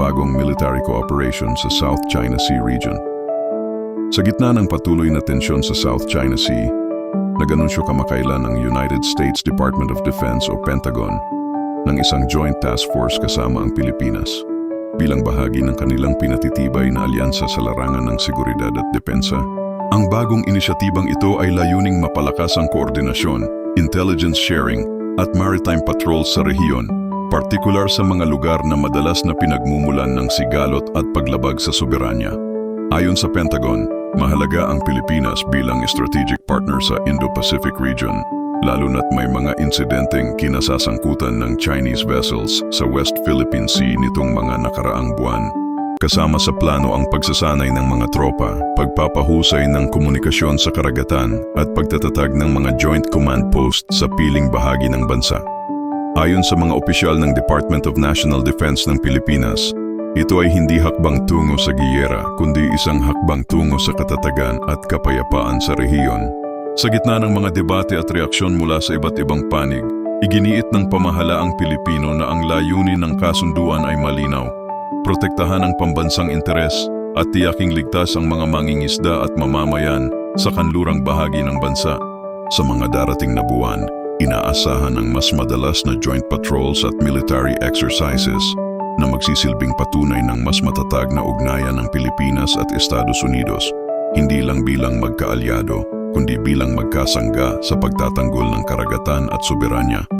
bagong military cooperation sa South China Sea region. Sa gitna ng patuloy na tensyon sa South China Sea, nag-anunsyo kamakailan ang United States Department of Defense o Pentagon ng isang joint task force kasama ang Pilipinas bilang bahagi ng kanilang pinatitibay na alyansa sa larangan ng seguridad at depensa. Ang bagong inisyatibang ito ay layuning mapalakas ang koordinasyon, intelligence sharing at maritime patrol sa rehiyon, partikular sa mga lugar na madalas na pinagmumulan ng sigalot at paglabag sa soberanya. Ayon sa Pentagon, mahalaga ang Pilipinas bilang strategic partner sa Indo-Pacific region, lalo na't may mga insidenteng kinasasangkutan ng Chinese vessels sa West Philippine Sea nitong mga nakaraang buwan. Kasama sa plano ang pagsasanay ng mga tropa, pagpapahusay ng komunikasyon sa karagatan at pagtatatag ng mga joint command post sa piling bahagi ng bansa. Ayon sa mga opisyal ng Department of National Defense ng Pilipinas, ito ay hindi hakbang tungo sa giyera kundi isang hakbang tungo sa katatagan at kapayapaan sa rehiyon. Sa gitna ng mga debate at reaksyon mula sa iba't ibang panig, iginiit ng pamahalaang Pilipino na ang layunin ng kasunduan ay malinaw. Protektahan ang pambansang interes at tiyaking ligtas ang mga mangingisda at mamamayan sa kanlurang bahagi ng bansa. Sa mga darating na buwan, inaasahan ang mas madalas na joint patrols at military exercises na magsisilbing patunay ng mas matatag na ugnayan ng Pilipinas at Estados Unidos, hindi lang bilang magkaalyado, kundi bilang magkasangga sa pagtatanggol ng karagatan at soberanya.